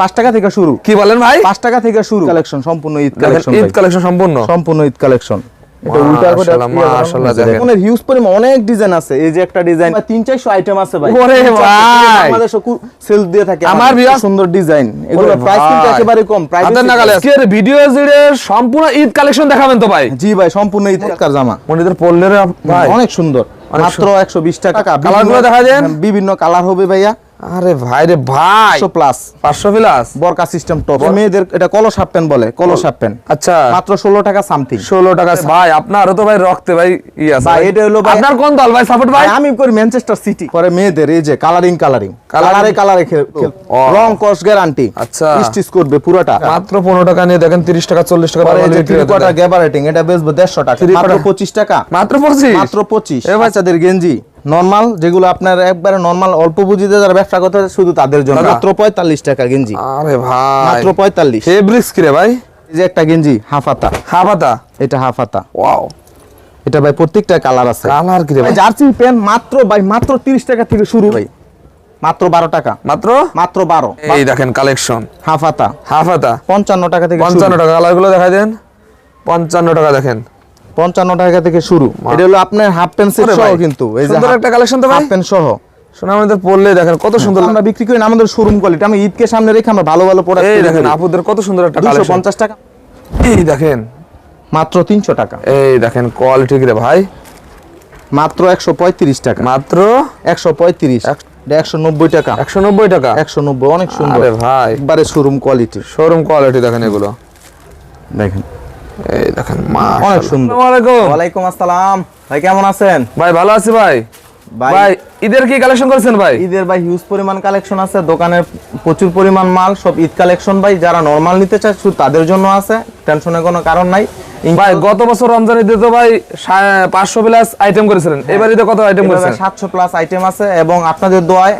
পাঁচ টাকা থেকে শুরু। কি বলেন ভাই? পাঁচ টাকা থেকে শুরু। কালেকশন সম্পূর্ণ ঈদ কালেকশন ঈদ কালেকশন সম্পূর্ণ। সম্পূর্ণ ঈদ কালেকশন। এটা উল্টা করে মাশাআল্লাহ, মাশাআল্লাহ, দেখেন। অনেক হিউজ পরিমাণ অনেক ডিজাইন আছে। এই যে একটা ডিজাইন তিন চারশো আইটেম আছে ভাই। ওরে ভাই। বাংলাদেশে সেল দিয়ে থাকে। আমার আমাদের সুন্দর ডিজাইন এগুলো প্রাইস কিন্তু একেবারে কম। প্রাইস আজকের ভিডিও জুড়ে সম্পূর্ণ ঈদ কালেকশন দেখাবেন তো ভাই। জি ভাই সম্পূর্ণ ঈদ কার জামা। মনিদের পড়লে ভাই। অনেক সুন্দর। মাত্র একশো বিশ টাকা। কালারগুলো দেখা দেন। হ্যাঁ, বিভিন্ন কালার হবে ভাইয়া। আরে ভাই রে ভাই। একশো প্লাস পাঁচশো প্লাস বরকা সিস্টেম টপ মেয়েদের এটা কলস হাফ প্যান্ট বলে কলস হাফ প্যান্ট আচ্ছা। মাত্র ষোলো টাকা সামথিং ষোলো টাকা ভাই আপনারও তো ভাই রক্তে ভাই ই আছে। ভাই, এটা হলো ভাই- আপনার কোন দল ভাই সাপোর্ট ভাই? আমি করি ম্যানচেস্টার সিটি পরে মেয়েদের এই যে কালারিং কালারিং কালারে কালারে। রং কস গ্যারান্টি আচ্ছা। স্টিচ করবে পুরোটা। মাত্র পনেরো টাকা নিয়ে দেখেন তিরিশ টাকা চল্লিশ টাকা পরে এই যে দেয়। গ্যাবারেটিং এটা বেচবো দেড়শো টাকা। মাত্র quarter- পঁচিশ টাকা। মাত্র পঁচিশ? মাত্র পঁচিশ। এ বাচ্চাদের গেঞ্জি। নর্মাল যেগুলো আপনার একবারে নর্মাল অল্প পুঁজিতে যারা ব্যবসা করতে শুধু তাদের জন্য। মাত্র পঁয়তাল্লিশ টাকা গেঞ্জি। আরে ভাই। মাত্র পঁয়তাল্লিশ। ফেব্রিক্স কি রে ভাই? এই যে একটা গেঞ্জি হাফাতা হাফাতা এটা হাফাতা ওয়াও এটা ভাই প্রত্যেকটা কালার আছে। কালার কি রে ভাই? জার্সি প্যান্ট মাত্র ভাই মাত্র তিরিশ টাকা থেকে শুরু ভাই। মাত্র বারো টাকা। মাত্র? মাত্র বারো। এই দেখেন কালেকশন হাফাতা হাফাতা পঞ্চান্ন টাকা থেকে পঞ্চান্ন পঞ্চান্ন টাকা কালারগুলো দেখাই দেন। পঞ্চান্ন টাকা দেখেন। পঞ্চান্ন টাকা থেকে শুরু। এটা হলো আপনার হাফ প্যান্ট সেট সহ কিন্তু। এই যে সুন্দর একটা collection তো ভাই। হাফ প্যান্ট সহ। শোনা আমাদের পড়লে দেখেন কত সুন্দর আমরা বিক্রি করি না আমাদের শোরুম কোয়ালিটি আমি ঈদকে সামনে রেখে আমরা ভালো ভালো প্রোডাক্ট এই দেখেন আপুদের কত সুন্দর একটা কালেকশন পঞ্চাশ টাকা। এই দেখেন। মাত্র তিনশো টাকা। এই দেখেন কোয়ালিটি কি রে ভাই। মাত্র একশো পঁয়ত্রিশ টাকা। মাত্র একশো পঁয়ত্রিশ। একশো নব্বই টাকা। একশো নব্বই টাকা? একশো নব্বই অনেক সুন্দর। আরে ভাই। একবারে শোরুম কোয়ালিটি শোরুম কোয়ালিটি দেখেন এগুলো। দেখেন। এই দেখেন অনেক সুন্দর। ওয়ালাইকুম। আসসালাম। ভাই কেমন আছেন? ভাই ভালো আছি ভাই। ভাই- ভাই ঈদের কি কালেকশন করেছেন ভাই? ঈদের ভাই হিউজ পরিমাণ কালেকশন আছে। দোকানে প্রচুর পরিমাণ মাল সব ঈদ কালেকশন ভাই। যারা নর্মাল নিতে চায় শুধু তাদের জন্য আছে। টেনশনের কোনো কারণ নাই। ভাই গত বছর রমজান ঈদে তো ভাই পাঁচশো প্লাস আইটেম করেছিলেন। এবার ঈদে কত আইটেম করেছেন? সাতশো প্লাস আইটেম আছে। এবং আপনাদের দোয়ায়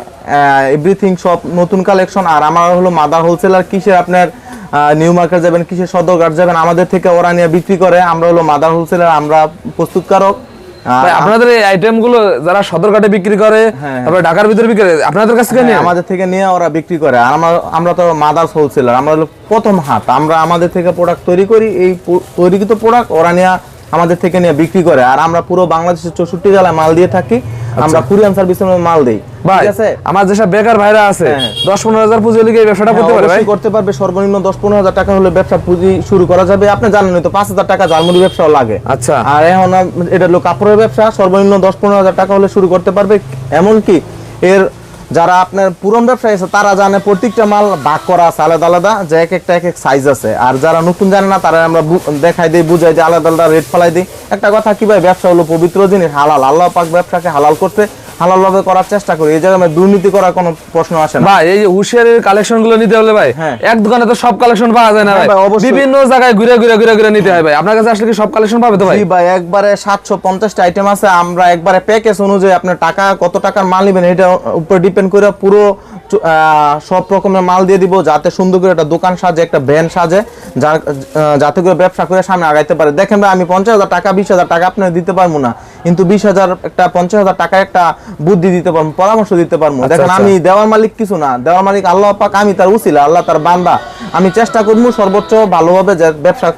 এভরিথিং সব নতুন কালেকশন আর আমার হলো মাদার হোলসেলার কিসের আপনার নিউ মার্কেট যাবেন কিসের সদরঘাট যাবেন আমাদের থেকে ওরা নিয়ে বিক্রি করে আমরা হলো মাদার হোলসেলার আমরা প্রস্তুতকারক। আপনাদের এই আইটেমগুলো যারা সদরঘাটে বিক্রি করে হ্যাঁ। তারপরে ঢাকার ভিতরে বিক্রি করে আপনাদের কাছ থেকে হ্যাঁ, নিয়ে? আমাদের থেকে নিয়ে ওরা বিক্রি করে। আর আমরা আমরা তো মাদার্স হোলসেলার আমরা হলো প্রথম হাত আমরা আমাদের থেকে প্রোডাক্ট তৈরি করি এই তৈরিকৃত প্রোডাক্ট ওরা নিয়ে আমাদের থেকে নিয়ে বিক্রি করে। আর আমরা পুরো বাংলাদেশের চৌষট্টি জেলায় মাল দিয়ে থাকি। আমরা কুরিয়ান সার্ভিসের মাল দেই। ভাই ঠিক আছে? আমার যেসব বেকার ভাইরা আছে হ্যাঁ। দশ পনেরো হাজার পুঁজি হলে ব্যবসাটা করতে পারবে ভাই? করতে পারবে সর্বনিম্ন দশ পনেরো হাজার টাকা হলে ব্যবসা পুঁজি শুরু করা যাবে। আপনি জানেন তো পাঁচ হাজার টাকা জার্মানি ব্যবসাও লাগে। আচ্ছা। আর এখন এটা হলো কাপড়ের ব্যবসা সর্বনিম্ন দশ পনেরো হাজার টাকা হলে শুরু করতে পারবে। এমনকি এর যারা আপনার পুরন ব্যবসায়ী আছে, তারা জানে প্রত্যেকটা মাল ভাগ করা আছে, আলাদা আলাদা, যে এক একটা এক এক সাইজ আছে। আর যারা নতুন জানে না, তারা আমরা দেখাই দিই, বুঝাই যে আলাদা আলাদা রেট ফেলাই দিই। একটা কথা কি ভাই, ব্যবসা হলো পবিত্র জিনিস, হালাল। আল্লাহ পাক ব্যবসাকে হালাল করতে হালাল ভাবে করার চেষ্টা করি। এই জায়গায় আমি দুর্নীতি করার কোনো প্রশ্ন আসে না। ভাই এই যে হুশিয়ারের কালেকশনগুলো নিতে হলে ভাই হ্যাঁ। এক দোকানে তো সব কালেকশন পাওয়া যায় না হ্যাঁ ভাই। বিভিন্ন জায়গায় ঘুরে ঘুরে ঘুরে ঘুরে নিতে হয় ভাই। আপনার কাছে আসলে কি সব কালেকশন পাবে তো ভাই? ভাই একবারে সাতশো পঞ্চাশটা আইটেম আছে। আমরা একবারে প্যাকেজ অনুযায়ী আপনার টাকা কত টাকার মাল নেবেন এটা উপর ডিপেন্ড করে পুরো আহ, সব রকমের মাল দিয়ে দিব যাতে সুন্দর করে একটা দোকান সাজে একটা ভ্যান সাজে যাতে করে ব্যবসা করে সামনে আগাইতে পারে। দেখেন ভাই আমি পঞ্চাশ হাজার টাকা বিশ হাজার টাকা আপনার দিতে পারব না। কিন্তু বিশ হাজার একটা পঞ্চাশ হাজার টাকা একটা বুদ্ধি দিতে পারব পরামর্শ দিতে পারব। দেখেন আচ্ছা। আমি দেওয়ার মালিক কিছু না। দেওয়ার মালিক আল্লাহ পাক আমি তার উচিলা আল্লাহ তার বান্দা। আমি চেষ্টা করব সর্বোচ্চ ভালোভাবে ব্যবসা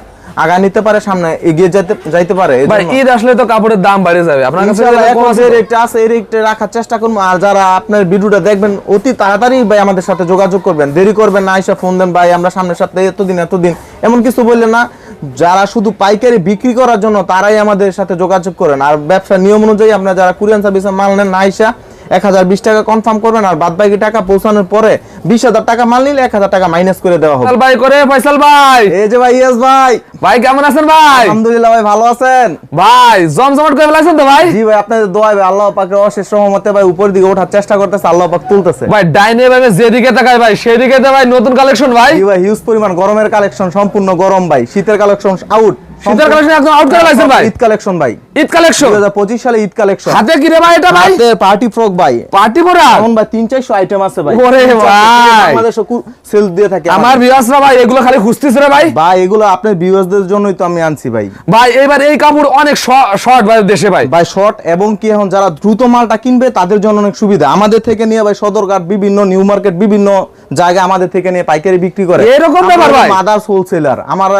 আগা নিতে পারে সামনে এগিয়ে যেতে যাইতে পারে ভাই ঈদ আসলে তো কাপড়ের দাম বেড়ে যাবে। আপনার কাছে এখন যে রেটটা আছে এই রেটটা রাখার চেষ্টা করব। আর যারা আপনার ভিডিওটা দেখবেন অতি তাড়াতাড়ি ভাই আমাদের সাথে যোগাযোগ করবেন। দেরি করবেন না এসে ফোন দেন ভাই আমরা সামনের সপ্তাহে এতদিন এতদিন। এমন কিছু বললেন না যারা শুধু পাইকারি বিক্রি করার জন্য তারাই আমাদের সাথে যোগাযোগ করেন। আর ব্যবসা নিয়ম অনুযায়ী আপনারা যারা কুরিয়ান সার্ভিসে মাল নেন না এক হাজার বিশ টাকা কনফার্ম করবেন আর বাদ বাকি টাকা পৌঁছানোর পরে বিশ হাজার টাকা মাল নিলে এক হাজার টাকা মাইনাস করে দেওয়া হবে। ভাই করে ফয়সাল ভাই। এই যে ভাই ইয়েস ভাই। ভাই কেমন আছেন ভাই? আলহামদুলিল্লাহ ভাই ভালো আছেন? ভাই জমজমাট করে ফেলাছেন তো ভাই? জি ভাই আপনাদের দোয়া ভাই আল্লাহ পাকের অশেষ রহমতে ভাই উপর দিকে ওঠার চেষ্টা করতেছে আল্লাহ পাক তুলতেছে। ভাই ডাইনে ভাই যেদিকে তাকাই ভাই সেদিকে তো ভাই নতুন কালেকশন ভাই। জি ভাই হিউজ পরিমাণ গরমের কালেকশন সম্পূর্ণ গরম ভাই শীতের কালেকশন আউট শীতের কালেকশন একদম আউট করে লাইছেন ভাই। ঈদ কালেকশন ভাই। ঈদ কালেকশন? দুই হাজার পঁচিশ সালে ঈদ কালেকশন। হাতে কি রে ভাই এটা ভাই? পার্টি ফ্রক ভাই। পার্টি পরা এখন ভাই আইটেম আছে ভাই। ওরে ভাই। সেল দিয়ে থাকে আমার ভিউয়ার্সরা ভাই এগুলো খালি খুঁজতেছে রে ভাই। ভাই এগুলো আপনার ভিউয়ার্সদের জন্যই তো আমি আনছি ভাই। ভাই এবার এই কাপড় অনেক শর্ট ভাই দেশে ভাই। ভাই শর্ট এবং কি এখন যারা দ্রুত মালটা কিনবে তাদের জন্য অনেক সুবিধা। আমাদের থেকে নিয়ে ভাই সদরঘাট বিভিন্ন নিউ মার্কেট বিভিন্ন জায়গায় আমাদের থেকে নিয়ে পাইকারি বিক্রি করে। এরকম ব্যাপার ভাই? মাদার্স হোলসেলার আমার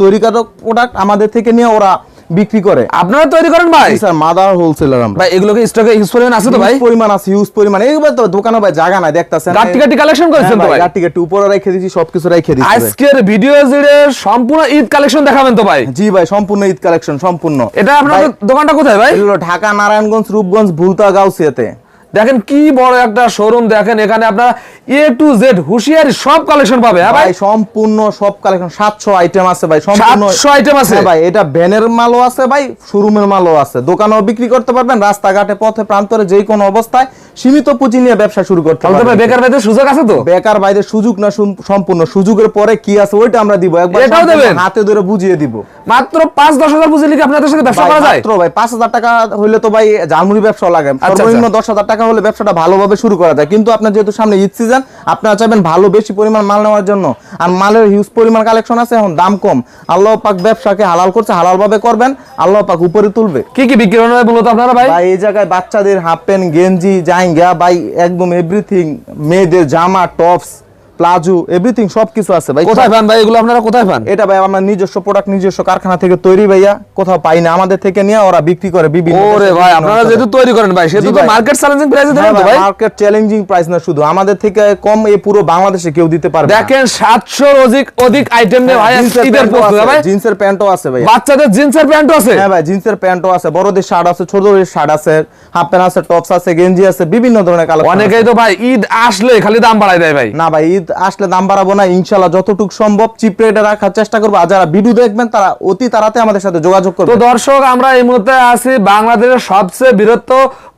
তৈরিকারক প্রোডাক্ট আমাদের থেকে নিয়ে ওরা বিক্রি করে। আপনারা তৈরি করেন ভাই? স্যার মাদার হোলসেলার আমরা। ভাই এগুলোকে স্টকে ইউজ পরিমাণ আছে তো ভাই? পরিমাণ আছে হিউজ পরিমাণ। এইবার তো দোকানে ভাই জায়গা নাই দেখতাছেন। গাটি গাটি কালেকশন করেছেন তো ভাই গাটি গাটি উপরে রেখে দিয়েছি সবকিছু রেখে দিয়েছি আজকের ভিডিও জুড়ে সম্পূর্ণ ঈদ কালেকশন দেখাবেন তো ভাই? জি ভাই সম্পূর্ণ ঈদ কালেকশন সম্পূর্ণ। এটা আপনার দোকানটা কোথায় ভাই? ঢাকা নারায়ণগঞ্জ রূপগঞ্জ ভুলতা গাউসিয়াতে। দেখেন কি বড় একটা শোরুম দেখেন এখানে আপনারা এ টু জেড হুঁশিয়ারি সব কালেকশন পাবে হ্যাঁ ভাই? সম্পূর্ণ সব কালেকশন সাতশো আইটেম আছে ভাই সম্পূর্ণ 700 item আছে? হ্যাঁ ভাই এটা ভ্যানের মালও আছে ভাই শোরুমের মালও আছে। দোকানেও বিক্রি করতে পারবেন রাস্তাঘাটে পথে প্রান্তরে যে কোনো অবস্থায়। সীমিত পুঁজি নিয়ে ব্যবসা শুরু করতে তাহলে তো ভাই বেকার ভাইদের সুযোগ আছে তো? বেকার বাইরে সুযোগ না সম্পূর্ণ সুযোগের পরে কি আছে ওইটা আমরা দিব। একবার এটাও দেবেন? হাতে ধরে বুঝিয়ে দিব। মাত্র পাঁচ দশ হাজার বুঝলি কি আপনাদের সাথে ব্যবসা করা যায়? মাত্র ভাই পাঁচ হাজার টাকা হইলে তো ভাই জার্মানি ব্যবসা লাগে। আচ্ছা। সর্বনিম্ন দশ হাজার টাকা হলে ব্যবসাটা ভালোভাবে শুরু করা যায়। কিন্তু আপনার যেহেতু সামনে ঈদ সিজন আপনারা চাইবেন ভালো বেশি পরিমাণ মাল নেওয়ার জন্য। আর মালের হিউজ পরিমাণ কালেকশন আছে এখন দাম কম। আল্লাহ পাক ব্যবসাকে হালাল করছে হালাল ভাবে করবেন আল্লাহ পাক উপরে তুলবে। কি কি বিক্রি হয় বলতো আপনারা ভাই? ভাই এই জায়গায় বাচ্চাদের হাফ প্যান্ট গেঞ্জি জাইঙ্গা বাই একদম এভরিথিং মেয়েদের জামা টপস প্লাজো এভরিথিং সবকিছু আছে ভাই। কোথায় পান ভাই এগুলো আপনারা কোথায় পান? এটা ভাই আমার নিজস্ব প্রোডাক্ট নিজস্ব কারখানা থেকে তৈরি ভাইয়া। কোথাও পাই না আমাদের থেকে নিয়ে ওরা বিক্রি করে বিভিন্ন ওরে ভাই আপনারা। যেহেতু তৈরি করেন ভাই সেহেতু তো মার্কেট চ্যালেঞ্জিং প্রাইসে দেবেন তো ভাই। মার্কেট চ্যালেঞ্জিং প্রাইস না শুধু আমাদের থেকে কম এই পুরো বাংলাদেশে কেউ দিতে পারবে। দেখেন সাতশোর অধিক অধিক আইটেম নিয়ে ভাই জিন্সের ঈদের আছে, ভাই। জিন্সের প্যান্টও আছে ভাই বাচ্চাদের জিন্সের প্যান্টও আছে? হ্যাঁ ভাই জিন্সের প্যান্টও আছে বড়দের শার্ট আছে ছোটদের শার্ট আছে হাফ প্যান্ট আছে টপস আছে গেঞ্জি আছে বিভিন্ন ধরনের কালার অনেকেই তো ভাই ঈদ আসলে খালি দাম বাড়াই দেয় ভাই। না ভাই ঈদ আসলে দাম বাড়াবো না ইনশাল্লাহ যতটুকু সম্ভব চিপ রেটে রাখার চেষ্টা করব। আর যারা ভিডিও দেখবেন তারা অতি তাড়াতাড়ি আমাদের সাথে যোগাযোগ তো দর্শক আমরা এই মুহূর্তে আছি বাংলাদেশের সবচেয়ে বৃহত্ত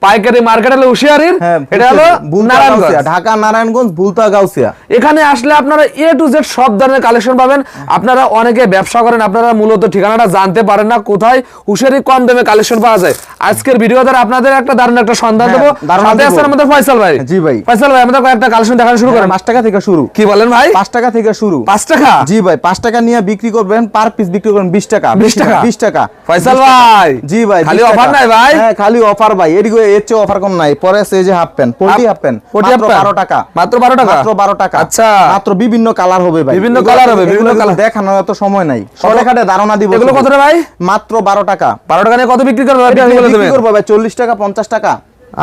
পাইকারি মার্কেট হলো হুশিয়ারির। হ্যাঁ এটা হলো নারায়ণগঞ্জ। ঢাকা নারায়ণগঞ্জ ভুলতা গাউসিয়া এখানে আসলে আপনারা এ টু জেড সব ধরনের কালেকশন পাবেন। আপনারা অনেকে ব্যবসা করেন আপনারা মূলত ঠিকানাটা জানতে পারেন না কোথায় হুশিয়ারি কম দামে কালেকশন পাওয়া যায়। আজকের ভিডিও দ্বারা আপনাদের একটা দারুণ একটা সন্ধান হ্যাঁ, দেবো। সাথে আছেন আমাদের ফয়সাল ভাই। জি ভাই। ফয়সাল ভাই আমাদের কয়েকটা কালেকশন দেখানো শুরু করেন। পাঁচ টাকা থেকে শুরু কি বলেন ভাই? পাঁচ টাকা থেকে শুরু। পাঁচ টাকা? জি ভাই পাঁচ টাকা নিয়ে বিক্রি করবেন পার পিস বিক্রি করবেন বিশ টাকা। 20 টাকা? বিশ টাকা। ফয়সাল ভাই? জি ভাই খালি অফার নাই ভাই? হ্যাঁ খালি অফার ভাই। এদিকে এর চেয়ে অফার কম নাই। পরে এই যে half pant poultry half pant মাত্র pant? বারো টাকা। মাত্র 12 টাকা? মাত্র বারো টাকা। আচ্ছা। মাত্র বিভিন্ন কালার হবে ভাই। বিভিন্ন কালার হবে, বিভিন্ন colour। দেখানোর এত সময় নাই। শর্টে খাটে ধারণা দিব এগুলো কত ভাই? মাত্র বারো টাকা। বারো টাকা নিয়ে কত বিক্রি বলে বিক্রি করব ভাই চল্লিশ টাকা পঞ্চাশ টাকা।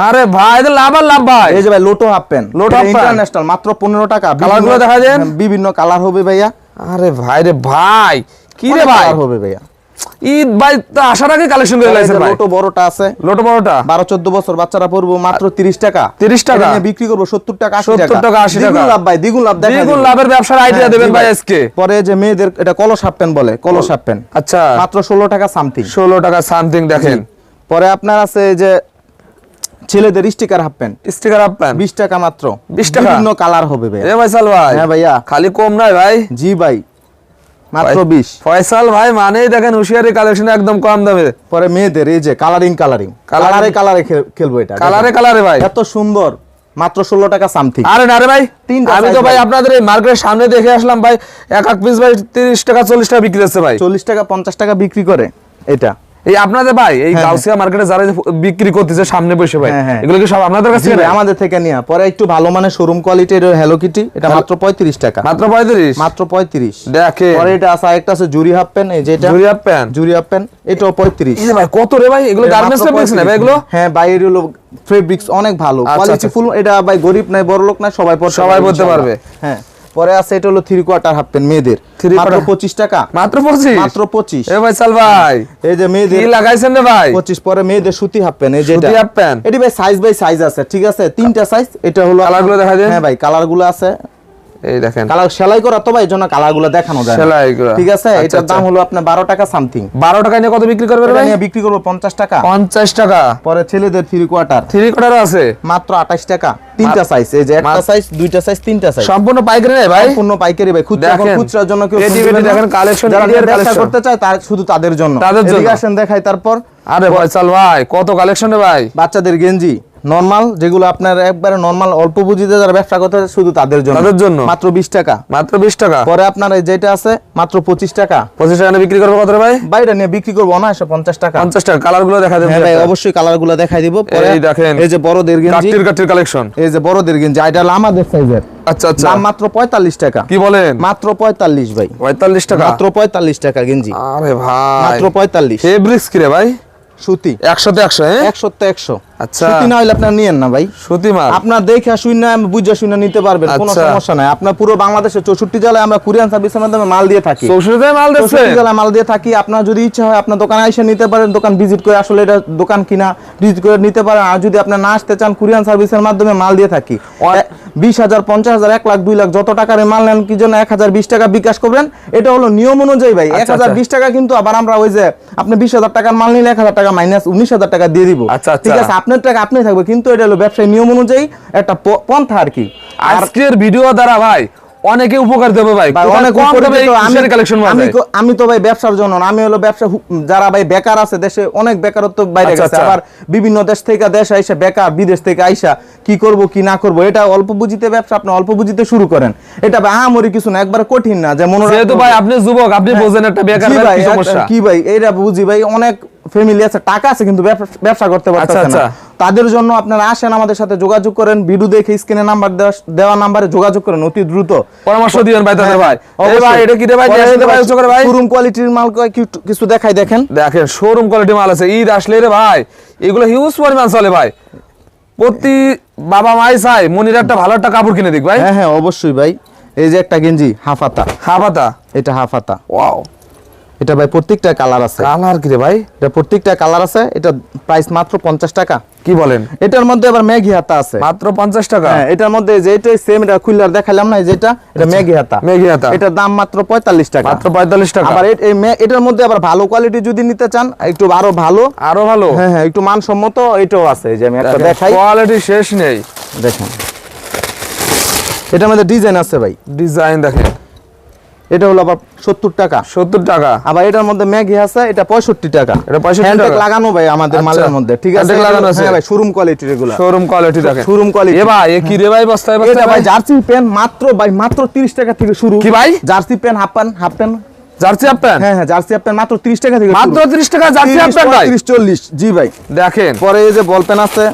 আরে ভাই এটা লাভ আর লাভ ভাই। এই যে ভাই Lotto half pant pant? International মাত্র পনেরো টাকা। Colour গুলো দেখা যায়? বিভিন্ন কালার হবে ভাইয়া। আরে ভাই রে ভাই কি রে ভাই? হবে ভাইয়া। ঈদ ভাই তো আসার আগে কালেকশন করে যে ভাই। লোটো বড়টা আছে। লোটো বড়টা? বারো চোদ্দ বছর বাচ্চারা পড়ব মাত্র তিরিশ টাকা। 30 টাকা? নিয়ে বিক্রি করব সত্তর টাকা আশি 70 টাকা, 80 দ্বিগুণ লাভ ভাই দ্বিগুণ লাভ দেখা দ্বিগুণ লাভের ব্যবসার আইডিয়া হ্যাঁ, দেবেন ভাই আজকে। পরে যে মেয়েদের এটা কলস হাফ প্যান্ট বলে কলস হাফ প্যান্ট আচ্ছা। মাত্র ষোলো টাকা সামথিং ষোলো টাকা সামথিং দেখেন। পরে আপনার আছে এই যে ছেলেদের sticker half pant sticker up pan বিশ টাকা মাত্র। 20 টাকা? বিভিন্ন কালার হবে ভাই। এ ভাইসাল ভাই। হ্যাঁ ভাইয়া। খালি কম নাই ভাই। জি ভাই। মাত্র ভাই- বিশ। ফয়সাল ভাই মানেই দেখেন হুশিয়ারি কালেকশন একদম কম দামে। পরে মেয়েদের এই যে কালারিং কালারিং কালারে কালারে খেলব এটা কালারে কালারে ভাই। এত সুন্দর মাত্র ষোলো টাকা সামথিং আরে না রে ভাই আমি তো ভাই ভাই। আপনাদের এই মার্কেটের সামনে দেখে আসলাম ভাই এক এক পিস ভাই তিরিশ টাকা চল্লিশ টাকা বিক্রি হচ্ছে ভাই। চল্লিশ টাকা পঞ্চাশ টাকা বিক্রি করে এটা। এই আপনাদের ভাই এই হ্যাঁ, গাউসিয়া মার্কেটে যারা বিক্রি করতেছে সামনে বসে ভাই হ্যাঁ, হ্যাঁ। এগুলো কি সব আপনাদের কাছে আমাদের থেকে নিয়ে। পরে একটু ভালো মানের শোরুম কোয়ালিটির হ্যালো কিটি এটা মাত্র পঁয়ত্রিশ টাকা। মাত্র পঁয়ত্রিশ? মাত্র পঁয়ত্রিশ। দেখে পরে এটা আছে একটা আছে জুরি হাফ প্যান্ট এই যেটা জুরি হাফ প্যান্ট জুরি হাফ প্যান্ট এটাও পঁয়ত্রিশ। এই ভাই কত রে ভাই? এগুলো গার্মেন্টস ফেব্রিক্স না ভাই এগুলো? হ্যাঁ বাইরের হলো ফেব্রিক্স অনেক ভালো। আচ্ছা, কোয়ালিটি ফুল এটা ভাই গরিব নাই বড় লোক নাই সবাই পড়তে সবাই পড়তে পারবে। হ্যাঁ। পরে আছে এটা হলো থ্রি কোয়ার্টার হাফ প্যান্ট মেয়েদের। মাত্র পঁচিশ টাকা। মাত্র পঁচিশ? মাত্র পঁচিশ। এ ভাই চাল ভাই। এই যে মেয়েদের লাগাইছেন রে ভাই? পঁচিশ পরে মেয়েদের সুতি হাফ প্যান্ট এই যে হাফ half এটি ভাই সাইজ বাই সাইজ আছে ঠিক আছে? তিনটা সাইজ এটা হলো কালারগুলো দেখা যায়? হ্যাঁ ভাই কালারগুলো আছে। এই দেখেন। কালার সেলাই করা তো ভাই এই জন্য কালারগুলো দেখানো যায় সেলাই করা। ঠিক আছে? আচ্ছা, এটার দাম আচ্ছা। হলো আপনার বারো টাকা সামথিং বারো টাকা নিয়ে কত বিক্রি করবে ভাই? নিয়ে বিক্রি করব পঞ্চাশ টাকা। পঞ্চাশ টাকা। পরে ছেলেদের থ্রি কোয়ার্টার থ্রি কোটারও আছে? মাত্র আঠাশ টাকা। তিনটা সাইজ এই যে একটা সাইজ দুইটা সাইজ তিনটা সাইজ সম্পূর্ণ পাইকারি ভাই? সম্পূর্ণ পাইকারি ভাই। খুচরা খুচরার জন্য কেউ। দেখেন, যারা Indian করতে চায় তার শুধু তাদের জন্য। তাদের জন্য। আসেন দেখাই তারপর। আরে ফয়সাল ভাই কত কালেকশন রে ভাই? বাচ্চাদের গেঞ্জি। নরমাল যেগুলো আপনার একবারে নর্মাল অল্প বুঝিতে যারা ব্যবসা করতে শুধু তাদের জন্য। তাদের জন্য? মাত্র বিশ টাকা। মাত্র বিশ টাকা? পরে আপনার এই যেটা আছে মাত্র পঁচিশ টাকা। পঁচিশ টাকা বিক্রি করব কত ভাই? বাইরে নিয়ে বিক্রি করব অনায়াসে পঞ্চাশ টাকা। পঞ্চাশ টাকা কালারগুলো দেখা দেবেন হ্যাঁ ভাই অবশ্যই কালারগুলো দেখাই দিব। পরে এই দেখেন। এই যে বড়দের গেঞ্জি। কাটির কাটির কালেকশন এই যে বড়দের গেঞ্জি এটা আমাদের সাইজের আচ্ছা আচ্ছা। দাম মাত্র পঁয়তাল্লিশ টাকা। কি বলেন? মাত্র পঁয়তাল্লিশ ভাই। পঁয়তাল্লিশ টাকা? মাত্র পঁয়তাল্লিশ টাকা গেঞ্জি। আরে ভাই। মাত্র পঁয়তাল্লিশ। ফেব্রিক্স কি রে ভাই? সুতি। একশোতে একশো হ্যাঁ? একশো তো একশো। আচ্ছা। সুতি না হইলে আপনার নিয়েন না ভাই। সুতি মাল। আপনার দেখে শূন্য বুঝে শূন্য নিতে পারবেন কোনো আচ্ছা। সমস্যা নাই। আপনার পুরো বাংলাদেশের চৌষট্টি জেলায় আমরা কুরিয়ান সার্ভিসের মাধ্যমে মাল দিয়ে থাকি। চৌষট্টি মাল দিচ্ছে? জেলায় মাল দিয়ে থাকি। আপনার যদি ইচ্ছা হয় আপনার দোকানে এসে নিতে পারেন দোকান ভিজিট করে আসলে এটা দোকান কিনা ভিজিট করে নিতে পারেন। আর যদি আপনি না আসতে চান কুরিয়ান সার্ভিসের মাধ্যমে মাল দিয়ে থাকি। বিশ হাজার পঞ্চাশ হাজার এক লাখ দুই লাখ যত টাকার মাল নেন কি জন্য এক হাজার বিশ টাকা বিকাশ করবেন। এটা হলো নিয়ম অনুযায়ী ভাই। এক আচ্ছা, হাজার আচ্ছা। বিশ টাকা কিন্তু আবার আমরা ওই যে আপনি বিশ হাজার টাকার মাল নিলে এক হাজার টাকা মাইনাস উনিশ হাজার টাকা দিয়ে দিব। আচ্ছা। ঠিক আছে? আপনার টাকা আপনি থাকবে কিন্তু এটা হলো ব্যবসায় নিয়ম অনুযায়ী একটা পন্থা আর কি। আজকের ভিডিও দ্বারা ভাই অনেকে উপকার দেবে ভাই। অনেক আমি কালেকশন আমি? আমি তো ভাই ব্যবসার জন্য আমি হলো ব্যবসা যারা ভাই বেকার আছে দেশে অনেক বেকারত্ব বাইরে আচ্ছা, গেছে। আচ্ছা। আবার বিভিন্ন দেশ থেকে দেশ আইসা বেকার বিদেশ থেকে আইসা কি করব কি না করব এটা অল্প বুঝিতে ব্যবসা আপনি অল্প বুঝিতে শুরু করেন। এটা ভাই আহামরি কিছু না একবার কঠিন না যে মনে যেহেতু ভাই আপনি যুবক আপনি বোঝেন একটা বেকার কি সমস্যা? কি ভাই এইটা বুঝি ভাই অনেক ফ্যামিলি আছে টাকা আছে কিন্তু ব্যবসা- করতে পারতেছে আচ্ছা, না তাদের জন্য আপনারা আসেন আমাদের সাথে যোগাযোগ করেন। ভিডিও দেখে স্ক্রিনে নাম্বার দেওয়া নাম্বারে যোগাযোগ করেন অতি দ্রুত। পরামর্শ দিবেন ভাই তাদের ভাই। হ্যাঁ, এই ভাই এটা কি রে ভাই? ভাই ভাই। শোরুম কোয়ালিটির মাল কিছু দেখাই দেখেন। দেখেন শোরুম কোয়ালিটি মাল আছে। ঈদ আসলে রে ভাই এগুলো হিউজ পরিমাণ চলে ভাই। প্রতি বাবা মাই চাই মনির একটা ভালো একটা কাপড় কিনে দিক ভাই। হ্যাঁ হ্যাঁ অবশ্যই ভাই। এই যে একটা গেঞ্জি হাফাতা হাফাতা এটা হাফাতা ওয়াও এটা ভাই প্রত্যেকটা কালার আছে। কালার কি রে ভাই? এটা প্রত্যেকটা কালার আছে এটা প্রাইস মাত্র পঞ্চাশ টাকা। কি বলেন? এটার মধ্যে আবার ম্যাগি হাতা আছে। মাত্র পঞ্চাশ টাকা? হ্যাঁ এটার মধ্যে যে এটা সেম এটা খুললার দেখালাম না যেটা এটা ম্যাগি হাতা। ম্যাগি হাতা। এটার দাম মাত্র পঁয়তাল্লিশ টাকা। মাত্র পঁয়তাল্লিশ টাকা। আবার এই এটার মধ্যে আবার ভালো কোয়ালিটি যদি নিতে চান একটু আরও ভালো। আরও ভালো? হ্যাঁ হ্যাঁ একটু মানসম্মত এটাও আছে যে আমি একটা দেখাই। কোয়ালিটি শেষ নেই। দেখেন। এটার মধ্যে ডিজাইন আছে ভাই। ডিজাইন দেখেন। এটা হলো আবার সত্তর টাকা। সত্তর টাকা। আবার এটার মধ্যে ম্যাগি আছে এটা পঁয়ষট্টি টাকা। এটা 65 টাকা? লাগানো ভাই আমাদের আচ্ছা। মালের মধ্যে ঠিক আছে? লাগানো আছে? হ্যাঁ ভাই শোরুম কোয়ালিটির এগুলো। শোরুম কোয়ালিটি শোরুম কোয়ালিটি এ ভাই এ কি রে ভাই বস্তায় এটা বস্তায় ভাই ভাই? জার্সি মাত্র ভাই মাত্র 30 টাকা থেকে শুরু। কি ভাই? Jersey pant half pant half pant. Jersey pant? হ্যাঁ হ্যাঁ জার্সি হাফ মাত্র 30 টাকা থেকে মাত্র 30 টাকা জার্সি আপ প্যান্ট ভাই? 30 40 জি ভাই। দেখেন। পরে এই যে বল প্যান্ট আছে।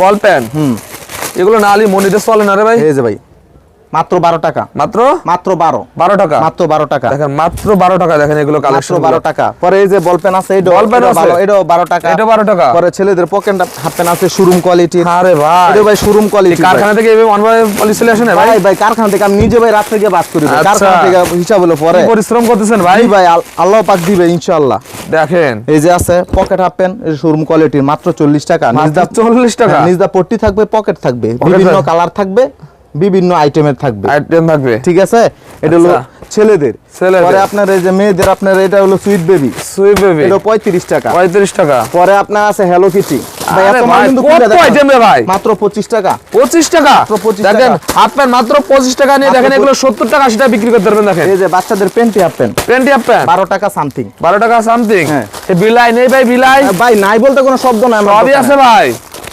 Ball pant? হুম। এগুলো নালি মনিতে চলে না রে ভাই? এই যে ভাই। মাত্র 12 টাকা। মাত্র? মাত্র 12 বারো টাকা? মাত্র 12 টাকা। দেখেন মাত্র বারো টাকা দেখেন এগুলো কালেকশন 12 টাকা। পরে এই যে বল আছে এটা বল প্যান্ট এটাও আছে? এটাও 12 টাকা। এটা 12 টাকা। পরে ছেলেদের পকেট হাফ প্যান্ট আছে শোরুম কোয়ালিটি আরে ভাই। এটা ভাই শোরুম কোয়ালিটি কারখানা থেকে এভাবে পলিসি আসে না ভাই? ভাই কারখানা থেকে আমি নিজে ভাই রাত থেকে বাস করি আচ্ছা। কারখানা থেকে হিসাব হলো পরে। পরিশ্রম করতেছেন ভাই? ভাই আল্লাহ পাক দিবে ইনশাআল্লাহ। দেখেন। এই যে আছে পকেট হাফ শোরুম কোয়ালিটির মাত্র চল্লিশ টাকা। নিজদা 40 টাকা? নিজদা পট্টি থাকবে পকেট থাকবে বিভিন্ন কালার থাকবে। বিভিন্ন আইটেমের থাকবে। আইটেম থাকবে। ঠিক আছে? এটা হলো আচ্ছা। ছেলেদের। ছেলেদের। পরে আপনার এই যে মেয়েদের আপনার এটা হলো সুইট বেবি সুই বেবি এটা পঁয়ত্রিশ টাকা। 35 টাকা। পরে আপনার আছে হ্যালো কিটি ভাই এত মাল কিন্তু কত item রে ভাই? মাত্র পঁচিশ টাকা। 25 টাকা? মাত্র 25 দেখেন। হাফ প্যান্ট মাত্র 25 টাকা নিয়ে দেখেন এগুলো পঁচিশ- 70 টাকা 80 টাকা বিক্রি করতে পারবেন দেখেন। এই যে বাচ্চাদের panty half pant. Panty half pant. বারো টাকা সামথিং 12 টাকা সামথিং হ্যাঁ। বিলাই নেই ভাই বিলাই। ভাই নাই বলতে কোনো শব্দ নাই সবই আছে ভাই।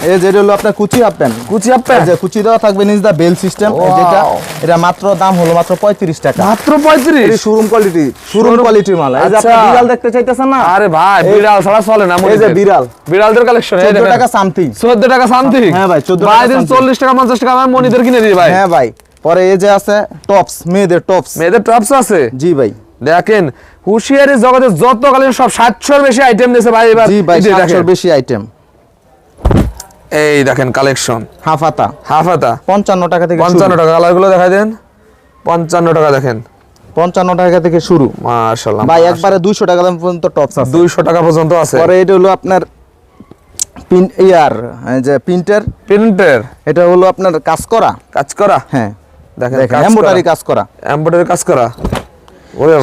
এই যে হলো আপনার কুচি হাফ প্যান্ট। কুচি হাফ প্যান্ট? যে কুচি দেওয়া থাকবে নিজ দা বেল সিস্টেম। যেটা এটা মাত্র দাম হলো মাত্র পঁয়ত্রিশ টাকা। মাত্র 35 শোরুম কোয়ালিটি শোরুম কোয়ালিটির মাল। এই যে আপনি আচ্ছা। বিড়াল দেখতে চাইতেছেন না? আরে ভাই বিড়াল ছাড়া চলে না এই যে বিড়াল। বিড়ালদের কালেকশন এই 14 দেখেন। টাকা সামথিং 14 টাকা সামথিং হ্যাঁ ভাই, 14 ভাই টাকা দিন 40 টাকা 50 টাকা আমার মনিদের কিনে দিই ভাই। হ্যাঁ ভাই পরে এই যে আছে টপস মেয়েদের টপস মেয়েদের টপস আছে? জি ভাই। দেখেন হুশিয়ারি জগতে যত কালীন সব 700 এর বেশি আইটেম দিয়েছে ভাই এবার। জি ভাই ঈদে দেখেন। 700 বেশি আইটেম এই দেখেন কালেকশন হাফাতা। হাফাতা। পঞ্চান্ন টাকা থেকে পঞ্চান্ন টাকা কালারগুলো দেখাই দেন। পঞ্চান্ন টাকা দেখেন। পঞ্চান্ন টাকা থেকে শুরু। মাশাল্লাহ ভাই একবারে দুইশো টাকা দাম পর্যন্ত টপস আছে। দুইশো টাকা পর্যন্ত আছে। পরে এটা হলো আপনার পিন ইয়ার যে প্রিন্টার প্রিন্টের এটা হলো আপনার কাজ করা। কাজ করা? হ্যাঁ। দেখেন এমব্রয়ডারি কাজ করা। এমব্রয়ডারি কাজ করা।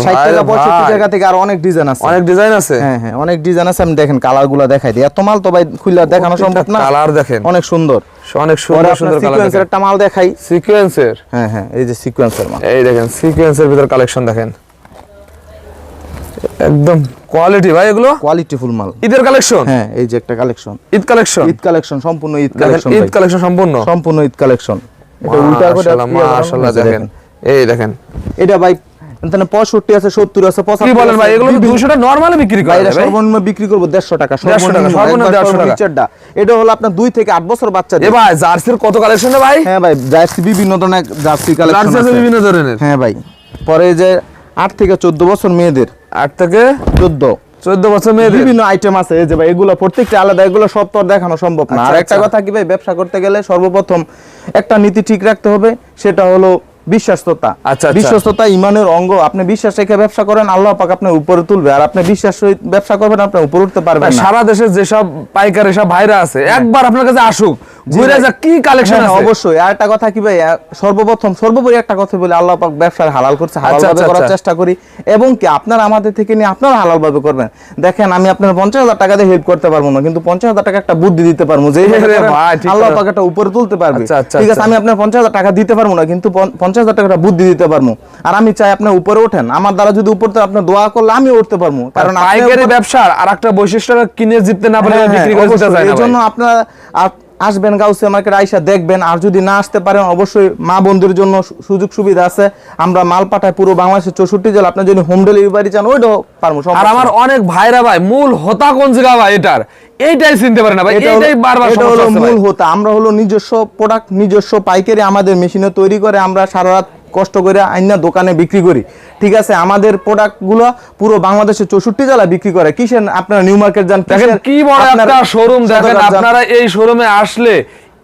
টাকা রে পঁয়ষট্টি ভাই। টাকা থেকে আর অনেক ডিজাইন আছে। অনেক ডিজাইন আছে? হ্যাঁ হ্যাঁ অনেক ডিজাইন আছে আমি দেখেন কালার দেখাই দিই। এত মাল তো ভাই খুলে দেখানো সম্ভব না। কালার দেখেন। অনেক সুন্দর। অনেক সুন্দর সুন্দর সিকোয়েন্সের একটা মাল দেখাই। সিকোয়েন্সের হ্যাঁ হ্যাঁ এই যে সিকোয়েন্সের মাল। এই দেখেন সিকোয়েন্সের ভিতর কালেকশন দেখেন। একদম কোয়ালিটি ভাই এগুলো? কোয়ালিটি ফুল মাল। ঈদের কালেকশন হ্যাঁ এই যে একটা collection Eid collection Eid collection সম্পূর্ণ ঈদ কালেকশন ঈদ কালেকশন সম্পূর্ণ? সম্পূর্ণ ঈদ কালেকশন এটা উল্টা করে মাশাআল্লাহ, করা মাশাআল্লাহ, হয়েছে, দেখেন। এই দেখেন। এটা ভাই পঁয়ষট্টি আছে সত্তর আছে বলেন ভাই? এগুলো নর্মালি বিক্রি করে এটা সর্বনিম্ন বিক্রি করব দেড়শো টাকা টাকা, সর্বনিম্ন টাকা। এটা হলো আপনার দুই থেকে আট বছর বাচ্চা এ ভাই জার্সির কত কালেকশন ভাই? হ্যাঁ ভাই জার্সি বিভিন্ন ধরনের জার্সি কালেকশন বিভিন্ন ধরনের। হ্যাঁ ভাই পরে যে আট থেকে চোদ্দ বছর মেয়েদের। আট থেকে চোদ্দ। চোদ্দ বছর মেয়েদের। বিভিন্ন আইটেম আছে এই যে ভাই এগুলো প্রত্যেকটা আলাদা এগুলো সব তো দেখানো সম্ভব না। আচ্ছা, আর একটা আচ্ছা। কথা কি ভাই ব্যবসা করতে গেলে সর্বপ্রথম একটা নীতি ঠিক রাখতে হবে সেটা হলো বিশ্বাসতা আচ্ছা, বিশ্বাসতা বিশ্বস্ততা ইমানের অঙ্গ। আপনি বিশ্বাস রেখে ব্যবসা করেন আল্লাহ পাক আপনার উপরে তুলবে। আর আপনি বিশ্বাস ব্যবসা করবেন আপনি উপরে উঠতে পারবেন সারা দেশে যেসব পাইকার এসব ভাইরা আছে একবার আপনার কাছে আসুক ঘুরে যা কি কালেকশন হ্যাঁ, আছে? অবশ্যই। আর একটা কথা কি ভাই সর্বপ্রথম সর্বোপরি একটা কথা বলে আল্লাহ পাক ব্যবসার হালাল করছে হালাল আচ্ছা, ভাবে আচ্ছা, করার আচ্ছা। চেষ্টা করি। এবং কি আপনারা আমাদের থেকে নিয়ে আপনারা হালাল ভাবে করবেন। দেখেন আমি আপনার পঞ্চাশ হাজার টাকা দিয়ে হেল্প করতে পারব না কিন্তু পঞ্চাশ হাজার টাকা একটা বুদ্ধি দিতে পারব যে আরে করেন, ভাই, ঠিক আল্লাহ পাক একটা উপরে তুলতে পারবে। ঠিক আছে। আমি আপনার পঞ্চাশ হাজার টাকা দিতে পারব না কিন্তু পন- পঞ্চাশ হাজার টাকা বুদ্ধি দিতে পারব। আর আমি চাই আপনি উপরে ওঠেন। আমার দ্বারা যদি উপরে আপনি দোয়া করলে আমি উঠতে পারব। কারণ পাইকারি ব্যবসার আর একটা বৈশিষ্ট্য কিনে জিততে না পারলে হ্যাঁ, বিক্রি হ্যাঁ, করে দিতে অবশ্যই। যায় না এই জন্য ভাই। আপনারা আপ- আসবেন গাউসিয়া মার্কেট আইসা দেখবেন। আর যদি না আসতে পারেন অবশ্যই মা বন্ধুর জন্য সুযোগ সুবিধা আছে। আমরা মাল পাঠাই পুরো বাংলাদেশের চৌষট্টি জেলা আপনার যদি হোম ডেলিভারি চান ওইটাও পারব আর আমার অনেক ভাইরা ভাই মূল হতা কোন জায়গা ভাই এটার? এইটাই চিনতে পারে না ভাই এটাই এইটাই বারবার এটা হলো। মূল হতা। আমরা হলো নিজস্ব প্রোডাক্ট নিজস্ব পাইকারি আমাদের মেশিনে তৈরি করে আমরা সারা রাত কষ্ট করে আইনা দোকানে বিক্রি করি। ঠিক আছে আমাদের প্রোডাক্টগুলো পুরো বাংলাদেশে চৌষট্টি জেলা বিক্রি করে। কিসের আপনারা নিউ মার্কেট যান কি বড় একটা শোরুম দেখেন আপনারা এই শোরুমে আসলে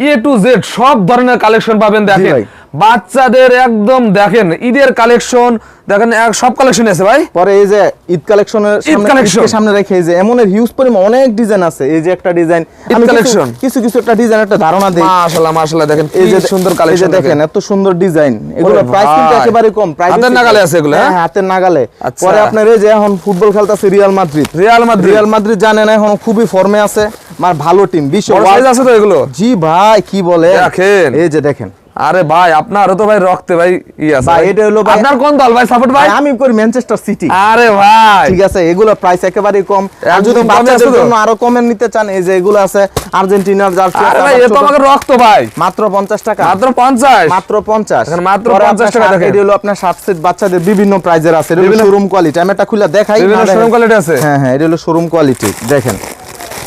এ টু জেড সব ধরনের কালেকশন পাবেন দেখেন। বাচ্চাদের একদম দেখেন ঈদের কালেকশন দেখেন সব কালেকশন আছে ভাই। পরে এই যে ঈদ কালেকশনের সামনে সামনে রেখে এই যে এমনের হিউজ পরিমাণ অনেক ডিজাইন আছে। এই যে একটা ডিজাইন ঈদ collection। কিছু কিছু একটা ডিজাইন একটা ধারণা দেই। মাশাআল্লাহ মাশাআল্লাহ দেখেন এই যে সুন্দর কালেকশন দেখেন। এত সুন্দর ডিজাইন এগুলো প্রাইস কিন্তু একেবারে কম। প্রাইস হাতের নাগালে আছে এগুলো, হ্যাঁ? হাতের নাগালে। আচ্ছা। পরে আপনার এই যে এখন ফুটবল খেলতেছে Real Madrid Real Madrid Real Madrid জানেন এখন খুবই ফর্মে আছে। আর ভালো টিম বিশ্ব আছে তো এগুলো। জি ভাই কি বলে? দেখেন। এই যে দেখেন। আরে ভাই আপনারও তো ভাই রক্তে ভাই ই আছে ভাই। এটা হলো ভাই- আপনার কোন দল ভাই? সাপোর্ট ভাই? আমি করি ম্যানচেস্টার সিটি আরে ভাই। ঠিক আছে এগুলো প্রাইস একেবারে কম। আর যদি বাচ্চাদের জন্য আরও কমে নিতে চান এই যে এগুলো আছে আর্জেন্টিনার জার্সি আরে ভাই এ আবার আমাকে রক্ত ভাই। মাত্র পঞ্চাশ টাকা। মাত্র পঞ্চাশ। মাত্র পঞ্চাশ। এখন মাত্র 50 টাকা দেখেন। এটি হলো আপনার সাত সেট বাচ্চাদের বিভিন্ন প্রাইজের আছে। বিভিন্ন- শোরুম কোয়ালিটি আমি একটা খুলে দেখাই বিভিন্ন showroom quality আছে? হ্যাঁ হ্যাঁ এটা হলো শোরুম কোয়ালিটি দেখেন।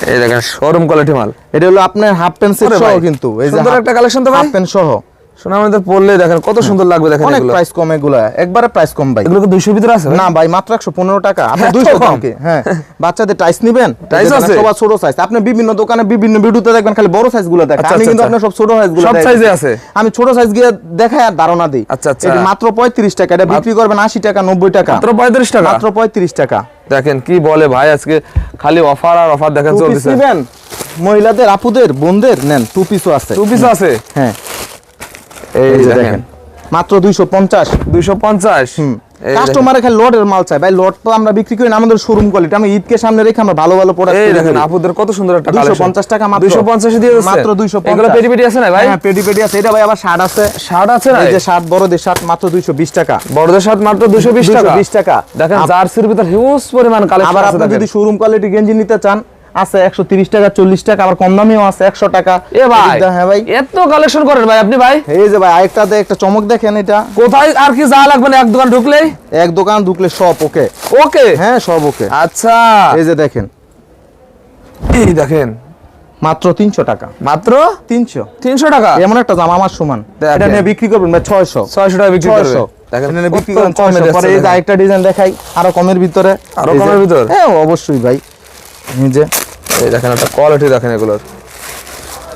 এই দেখেন শোরুম কোয়ালিটি মাল। এটা হলো আপনার হাফ প্যান্ট সেট সহ কিন্তু এই যে সুন্দর একটা কালেকশন তো ভাই। হাফ প্যান্ট সহ। আমাদের পড়লে দেখেন কত সুন্দর লাগবে দেখেন অনেক প্রাইস কম এগুলো। একবারে প্রাইস কম ভাই। এগুলো কি 200 ভিতরে আছে না ভাই মাত্র একশো পনেরো টাকা। আপনি এত দুইশো কম? কমকে হ্যাঁ। বাচ্চাদের টাইস নিবেন? টাইস আছে? সবার ছোট সাইজ আপনি বিভিন্ন দোকানে বিভিন্ন ভিডিওতে দেখবেন খালি বড় সাইজগুলো দেখেন। আচ্ছা, আমি আচ্ছা, কিন্তু আচ্ছা। আপনার সব ছোট সাইজগুলো সব এ আছে? আমি ছোট সাইজ গিয়ে দেখাই আর ধারণা দিই। আচ্ছা, আচ্ছা। এটা মাত্র পঁয়ত্রিশ টাকা। এটা বিক্রি করবেন আশি টাকা নব্বই টাকা। মাত্র 35 টাকা? মাত্র পঁয়ত্রিশ টাকা। দেখেন কি বলে ভাই আজকে খালি অফার আর অফার দেখেন চলতেছে। নিবেন? মহিলাদের আপুদের বোনদের নেন টু পিসও আছে। টু পিস আছে? হ্যাঁ। এই এই যে দেখেন। দেখেন। মাত্র দুইশো পঞ্চাশ। 250 হুম। কাস্টমারে খালি লটের মাল চাই ভাই লট তো আমরা বিক্রি করি না আমাদের শোরুম কোয়ালিটি আমি ঈদকে সামনে রেখে আমরা ভালো ভালো প্রোডাক্ট এই দেখেন আপুদের কত সুন্দর একটা কালেকশন 250 টাকা মাত্র। 250 দিয়ে দিচ্ছে মাত্র 250 এগুলো পেটি পেটি আছে না ভাই? হ্যাঁ পেডি পেডি আছে। এটা ভাই আবার শার্ট আছে। শার্ট আছে না? এই যে শার্ট বড়দের শার্ট মাত্র 220 টাকা। বড়দের শার্ট মাত্র 220 টাকা? 220 টাকা। দেখেন আপ- জার্সির ভিতর হিউজ পরিমাণ কালেকশন আবার আপনি যদি শোরুম কোয়ালিটি গেঞ্জি নিতে চান আছে 130 টাকা 40 টাকা আবার কম দামিও আছে 100 টাকা। এ ভাই হ্যাঁ ভাই। এত কালেকশন করেন ভাই আপনি ভাই? এই যে ভাই আরেকটাতে একটা চমক দেখেন এটা। কোথায় আর কি যা লাগবে না এক দোকান ঢুকলেই? এক দোকান ঢুকলে সব ওকে। ওকে? হ্যাঁ সব ওকে। আচ্ছা। এই যে দেখেন। এই দেখেন। মাত্র 300 টাকা। মাত্র? 300 300 টাকা? এমন একটা দাম আমার সমান। এটা নিয়ে বিক্রি করবেন ভাই 600 600 টাকা বিক্রি করবে 600 দেখেন বিক্রি করেন 600 পরে এই যে আরেকটা ডিজাইন দেখাই আরও কমের ভিতরে। আরও কমের ভিতর? হ্যাঁ অবশ্যই ভাই। এই যে এই দেখেন একটা কোয়ালিটি দেখেন এগুলোর।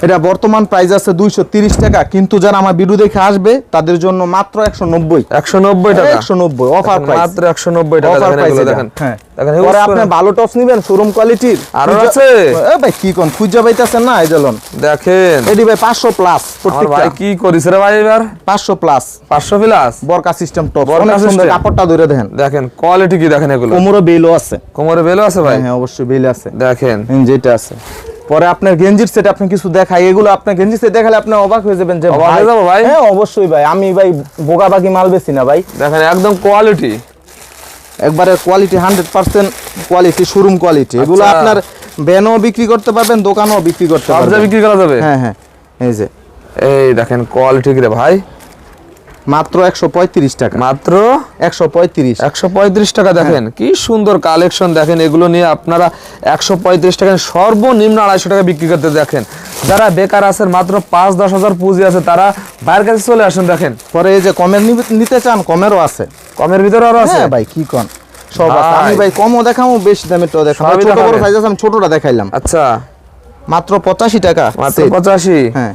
এটা বর্তমান প্রাইস আছে 230 টাকা। কিন্তু যারা আমার ভিডিও দেখে আসবে তাদের জন্য মাত্র 190 190 টাকা। 190 অফার দেখেন, প্রাইস মাত্র 190 টাকা অফার দেখেন প্রাইস এগুলো দেখেন। হ্যাঁ। পরে আপনি ভালো টপস নেবেন শোরুম কোয়ালিটির আরও আছে? এ ভাই কি কোন? খুঁজা পাইতাছেন না এই দেখেন। এডি ভাই 500 প্লাস আমার ভাই কি করিস রে ভাই এবার? 500 প্লাস 500 প্লাস বরকা সিস্টেম টপ বরকা অনেক সুন্দর কাপড়টা ধরে দেখেন। দেখেন কোয়ালিটি কি দেখেন এগুলো? কোমরে বেলও আছে। কোমরে বেলো আছে ভাই? হ্যাঁ হ্যাঁ অবশ্যই বেল আছে। দেখেন। যেটা আছে। পরে আপনার গেঞ্জির সেট আপনি কিছু দেখাই এগুলো আপনার গেঞ্জির সেট দেখালে আপনি অবাক হয়ে যাবেন যে যাব ভাই? হ্যাঁ অবশ্যই ভাই। আমি ভাই বোকা বাকি মাল বেশি না ভাই। দেখেন একদম কোয়ালিটি একবারে quality hundred percent quality showroom quality এগুলো। আপনার ব্যানও বিক্রি করতে পারবেন দোকানও বিক্রি করতে পারবেন। বিক্রি করা যাবে। হ্যাঁ হ্যাঁ। এই যে এই দেখেন কোয়ালিটি রে ভাই। মাত্র একশো পঁয়ত্রিশ টাকা। মাত্র একশো পঁয়ত্রিশ। একশো পঁয়ত্রিশ টাকা দেখেন কি সুন্দর কালেকশন দেখেন এগুলো নিয়ে আপনারা একশো পঁয়ত্রিশ টাকা সর্বনিম্ন আড়াইশো টাকা বিক্রি করতে দেখেন। যারা বেকার আছেন মাত্র পাঁচ দশ হাজার পুঁজি আছে তারা বাইরের কাছে চলে আসেন দেখেন। পরে এই যে কমের নিতে চান কমেরও আছে। কমের ভিতরে আরও আছে? হ্যাঁ ভাই কি কন সব আছে। আমি ভাই। কমও দেখাবো বেশি দামের তো দেখাবো ছোট বড় সাইজ আছে আমি ছোটটা দেখাইলাম। আচ্ছা। মাত্র পঁচাশি টাকা মাত্র পঁচাশি? হ্যাঁ।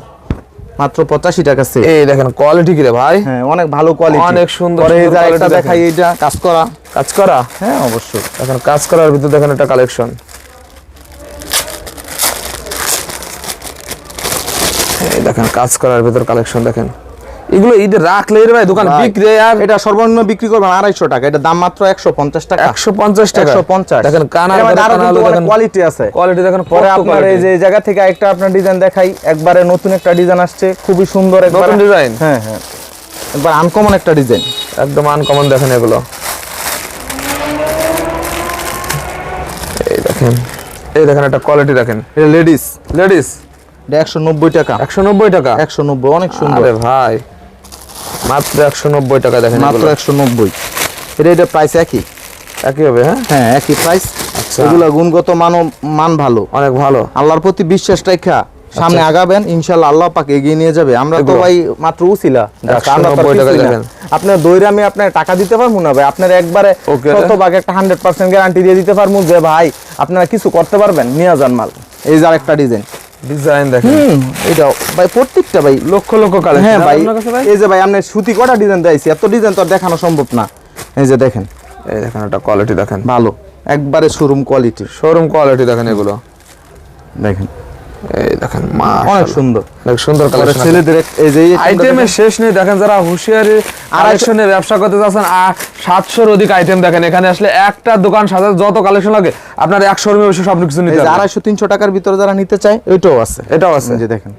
মাত্র পঁচাশি টাকা সেট এই দেখেন কোয়ালিটি কি রে ভাই? হ্যাঁ অনেক ভালো কোয়ালিটি অনেক সুন্দর পরে এই যে একটা। দেখাই এইটা কাজ করা। কাজ করা? হ্যাঁ অবশ্যই। এখন কাজ করার ভিতরে দেখেন একটা কালেকশন এই দেখেন কাজ করার ভিতর কালেকশন দেখেন। এগুলো ঈদে রাখলে ভাই দোকান বিক্রি আর এটা সর্বনিম্ন বিক্রি করবেন আড়াইশো টাকা। এটা দাম মাত্র একশো পঞ্চাশ টাকা। একশো পঞ্চাশ টাকা। একশো পঞ্চাশ। দেখেন কানার কোয়ালিটি আছে। কোয়ালিটি দেখেন পরে আপনার এই যে জায়গা থেকে একটা আপনার ডিজাইন দেখাই। একবারে নতুন একটা ডিজাইন আসছে। খুবই সুন্দর একবারে। ডিজাইন হ্যাঁ হ্যাঁ। একবার আনকমন একটা ডিজাইন একদম আনকমন দেখেন এগুলো। এই দেখেন। এই দেখেন একটা কোয়ালিটি দেখেন। এটা লেডিস লেডিস এটা একশো নব্বই টাকা। একশো নব্বই টাকা? একশো নব্বই অনেক সুন্দর। ভাই। মাত্র একশো নব্বই টাকা দেখেন মাত্র এগুলো। একশো নব্বই। এটা এটা প্রাইস একই? একই হবে হ্যাঁ? হ্যাঁ একই প্রাইস আচ্ছা। এগুলো গুণগত মান মান ভালো। অনেক ভালো। আল্লাহর প্রতি বিশ্বাস রেখা সামনে আগাবেন ইনশাল্লাহ আল্লাহ পাকে এগিয়ে নিয়ে যাবে। আমরা তো ভাই মাত্র উছিলা। আপনার আমি আপনার টাকা দিতে পারব না ভাই? আপনার একবারে. শতভাগ একটা হান্ড্রেড পার্সেন্ট গ্যারান্টি দিয়ে দিতে পারব যে ভাই আপনারা কিছু করতে পারবেন নিয়ে যান মাল। এই যে আরেকটা ডিজাইন ডিজাইন দেখেন। হুম এটা ভাই প্রত্যেকটা ভাই লক্ষ লক্ষ কালেকশন হ্যাঁ ভাই এই যে ভাই আপনি সুতি কটা ডিজাইন দিয়েছি এত ডিজাইন তো দেখানো সম্ভব না। এই যে দেখেন। এই দেখেন একটা কোয়ালিটি দেখেন। ভালো। একবারে শোরুম কোয়ালিটি শোরুম কোয়ালিটি দেখেন এগুলো। দেখেন। এই দেখেন অনেক সুন্দর। অনেক সুন্দর কালেকশন ছেলেদের এই যে আইটেমের শেষ নেই দেখেন যারা হুঁশিয়ারি কালেকশনে ব্যবসা করতে যাচ্ছেন সাতশোর অধিক আইটেম দেখেন। এখানে আসলে একটা দোকান সাথে যত কালেকশন লাগে আপনার একশোর বেশি সব কিছু নিতে এই আড়াইশো তিনশো টাকার ভিতরে যারা নিতে চায় ওইটাও আছে। এটাও আছে। যে দেখেন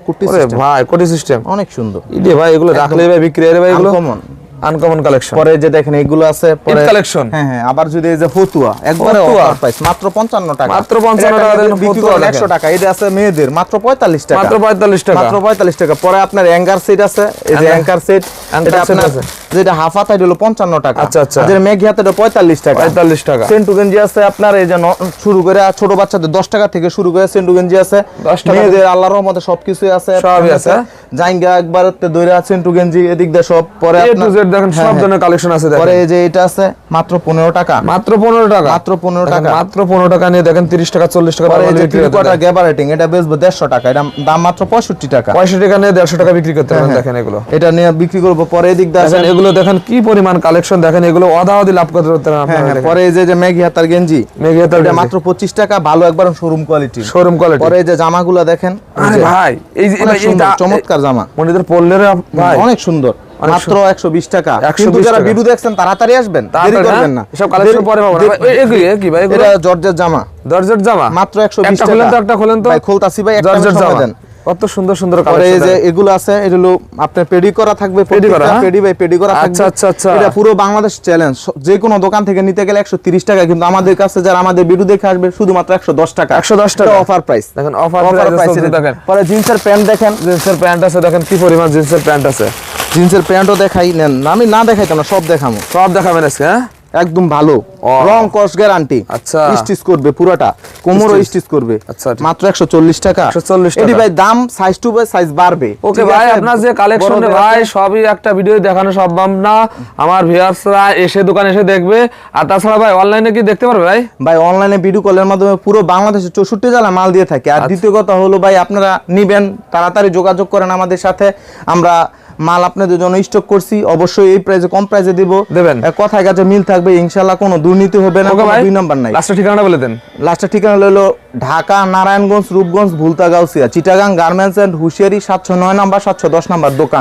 ভাই কোটি সিস্টেম অনেক সুন্দর। ভাই এগুলো রাখলে ভাই বিক্রি ভাই এগুলো Uncommon। আনকমন কালেকশন পরে যে দেখেন এগুলো আছে পরে collection? হ্যাঁ হ্যাঁ আবার যদি এই যে ফতুয়া একবারে? অফার প্রাইস মাত্র 55 টাকা। মাত্র 55 টাকা দেন ফতুয়া 100 টাকা এটা আছে মেয়েদের মাত্র 45 টাকা। মাত্র 45 টাকা। মাত্র 45 টাকা। পরে আপনার অ্যাঙ্গার সেট আছে এই যে অ্যাঙ্কার সেট এটা আপনার আছে। যেটা হাফ হাতা হলো 55 টাকা। আচ্ছা, আচ্ছা। যেটা মেঘ হাতে এটা 45 টাকা। 45 টাকা। সেন্টু গেঞ্জি আছে আপনার এই যে শুরু করে ছোট বাচ্চাদের 10 টাকা থেকে শুরু করে সেন্টু গেঞ্জি আছে। 10 টাকা মেয়েদের আল্লাহর রহমতে সবকিছুই আছে। সবই আছে। জাইঙ্গা একবার দইরা সেন্টু গেঞ্জি এদিক দিয়ে সব। পরে আপনার দেখেন হ্যাঁ, সব হ্যাঁ। ধরনের কালেকশন আছে পরে এই যে এটা আছে মাত্র 15 টাকা। মাত্র 15 টাকা। মাত্র 15 টাকা। মাত্র 15 টাকা নিয়ে দেখেন 30 টাকা 40 টাকা পরে এই যে দাম থ্রি কোয়ার্টার গ্যাবারেটিং এটা বেচবো 150 টাকা। এটা দাম মাত্র 65 টাকা। 65 টাকা নিয়ে 150 টাকা বিক্রি করতে পারেন হ্যাঁ, দেখেন এগুলো। এটা নিয়ে বিক্রি করব। পরে এদিক দেখেন এগুলো দেখেন কি পরিমাণ কালেকশন দেখেন এগুলো অধাওধি লাভ করতে আপনারা পরে এই যে মেঘি হাতার গেঞ্জি হাতার এটা মাত্র 25 টাকা ভালো একবার শোরুম কোয়ালিটি শোরুম কোয়ালিটি পরে এই যে জামাগুলো দেখেন আরে ভাই এই যে চমৎকার জামা। মনিদের ভাই। অনেক সুন্দর। মাত্র 120 টাকা। কিন্তু যারা টাকা। ভিডিও দেখছেন তাড়াতাড়ি আসবেন দেরি করবেন? না। এসব কালেকশন পরে পাবো। না দেরি- ভাই, এ- এগুলি, কি ভাই এটা জর্জের জামা। দরজার জামা? মাত্র 120 টাকা খোলেন তো একটা খোলেন তো। ভাই খোলতাছি ভাই একটা জর্জের জামা। দেন। কত সুন্দর সুন্দর পরে এই যে এগুলো আছে এটা আপনার পেডি করা থাকবে পেডি করা, হ্যাঁ? পেডি বাই পেডি করা থাকবে। আচ্ছা, আচ্ছা, আচ্ছা। এটা পুরো বাংলাদেশ চ্যালেঞ্জ যে কোনো দোকান থেকে নিতে গেলে 130 টাকা কিন্তু আমাদের কাছে যারা আমাদের ভিডিও দেখে আসবে শুধুমাত্র 110 টাকা। 110 টাকা। অফার প্রাইস দেখেন অফার প্রাইস দেখেন। পরে জিন্সের প্যান্ট দেখেন। জিন্সের প্যান্ট আছে দেখেন কি পরিমাণ জিন্সের প্যান্ট আছে। জিন্সের প্যান্টও দেখাই নেন। আমি না দেখাইতাম না সব দেখামো। সব দেখাবেন আজকে হ্যাঁ? একদম ভালো। রং কস গ্যারান্টি। আচ্ছা। স্টিচ করবে পুরোটা। কোমরও স্টিচ। করবে। আচ্ছা, মাত্র 140 টাকা। 140 টাকা। এটি ভাই দাম সাইজ টু বাই সাইজ বাড়বে। ওকে ভাই আপনার যে কালেকশন ভাই সবই একটা ভিডিও দেখানো সম্ভব না। আমার ভিউয়ার্সরা এসে দোকানে এসে দেখবে। আর তাছাড়া ভাই অনলাইনে কি দেখতে পারবে ভাই? ভাই অনলাইনে ভিডিও কলের মাধ্যমে পুরো বাংলাদেশে চৌষট্টি জেলা মাল দিয়ে থাকে। আচ্ছা। আর দ্বিতীয় কথা হলো ভাই আপনারা নিবেন তাড়াতাড়ি যোগাযোগ করেন আমাদের সাথে। আমরা মাল আপনাদের জন্য স্টক করছি অবশ্যই এই প্রাইসে কম প্রাইসে দিব। দেবেন। কথায় কাছে মিল থাকবে ইনশাল্লাহ কোনো দুর্নীতি হবে না দুই নাম্বার নাই। লাস্টের ঠিকানাটা বলে দেন। লাস্টের ঠিকানা হলো ঢাকা নারায়ণগঞ্জ রূপগঞ্জ ভুলতা গাউসিয়া চিটাগাং গার্মেন্টস এন্ড হুশিয়ারি সাতশো নয় নাম্বার সাতশো দশ নাম্বার দোকান।